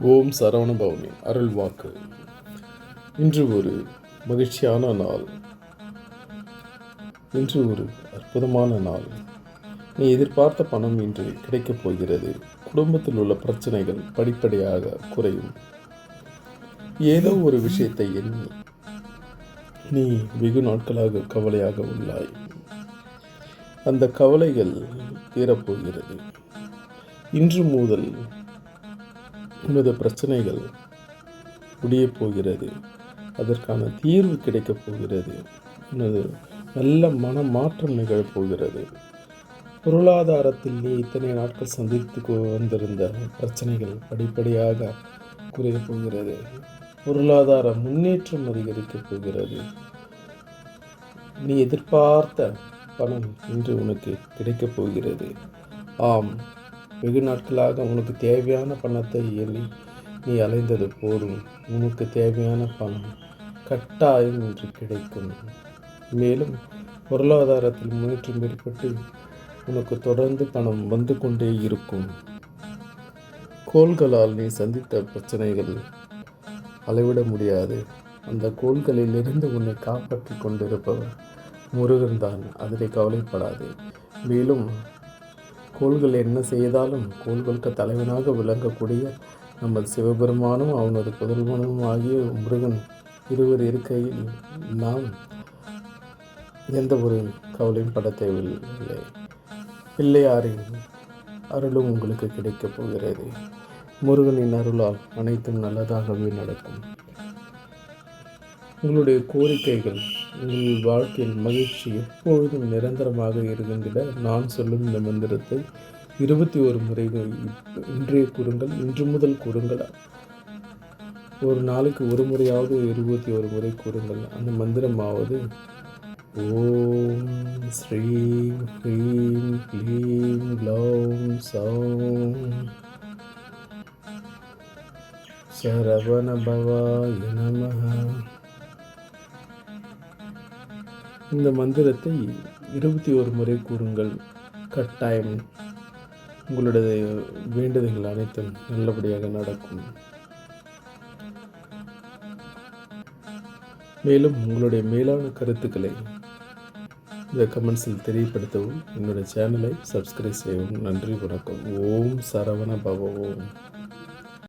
ஓம் சரவண பவனி அருள் வாக்கு. இன்று ஒரு மகிழ்ச்சியான நாள். இன்று ஒரு அற்புதமான நாள். நீ எதிர்பார்த்த பணம் இன்று கிடைக்கப் போகிறது. குடும்பத்தில் உள்ள பிரச்சனைகள் படிப்படியாக குறையும். ஏதோ ஒரு விஷயத்தை எண்ணி நீ வெகு நாட்களாக கவலையாக உள்ளாய். அந்த கவலைகள் தீரப்போகிறது. இன்று முதல் உனது பிரச்சனைகள் முடியப் போகிறது. அதற்கான தீர்வு கிடைக்கப் போகிறது. உனது நல்ல மன மாற்றம் நிகழப் போகிறது. பொருளாதாரத்தில் நீ இத்தனை நாட்கள் சந்தித்து வந்திருந்த பிரச்சனைகள் படிப்படியாக குறையப் போகிறது. பொருளாதார முன்னேற்றம் அதிகரிக்கப் போகிறது. நீ எதிர்பார்த்த பணம் இன்று உனக்கு கிடைக்கப் போகிறது. ஆம் வெகு நாட்களாக உனக்கு தேவையான பணத்தை எண்ணி நீ அலைந்தது போதும். உனக்கு தேவையான பணம் கட்டாயம் இன்று கிடைக்கும். மேலும் பொருளாதாரத்தில் முன்னேற்றம் ஏற்பட்டு உனக்கு தொடர்ந்து பணம் வந்து கொண்டே இருக்கும். கோள்களால் நீ சந்தித்த பிரச்சனைகள் அளவிட முடியாது. அந்த கோள்களிலிருந்து உன்னை காப்பாற்றி கொண்டிருப்பவர் முருகன் தான். அதில் கவலைப்படாது. மேலும் கோள்கள் என்ன செய்தாலும் கோள்களுக்கு தலைவனாக விளங்கக்கூடிய நமது சிவபெருமானும் அவனது புதல்வனும் ஆகிய முருகன் இருவர் இருக்கையில் நாம் எந்த ஒரு கவலையும் பட தேவையில்லை. பிள்ளையாரின் அருளும் உங்களுக்கு கிடைக்கப் போகிறது. முருகனின் அருளால் அனைத்தும் நல்லதாகவே நடக்கும். உங்களுடைய கோரிக்கைகள் உங்கள் வாழ்க்கையில் மகிழ்ச்சி எப்பொழுதும் நிரந்தரமாக இருக்கின்ற நான் சொல்லும் இந்த மந்திரத்தை இருபத்தி ஒரு முறை இன்றைய கூறுங்கள் இன்று முதல் கூறுங்கள். ஒரு நாளைக்கு ஒரு முறையாவது இருபத்தி ஒரு முறை கூறுங்கள். அந்த மந்திரமாவது ஓம் ஸ்ரீம் ஹ்ரீம் க்ளீம் க்ளௌம் சௌம் சரவண பவாய நமஹ. இந்த மந்திரத்தை இருபத்தி ஒரு முறை கூறுங்கள். கட்டாயம் உங்களுடைய வேண்டுதல்கள் அனைத்தும் நல்லபடியாக நடக்கும். மேலும் உங்களுடைய மேலான கருத்துக்களை இந்த கமெண்ட்ஸில் தெரியப்படுத்தவும் என்னுடைய சேனலை சப்ஸ்கிரைப் செய்யவும். நன்றி வணக்கம். ஓம் சரவண பவ ஓம்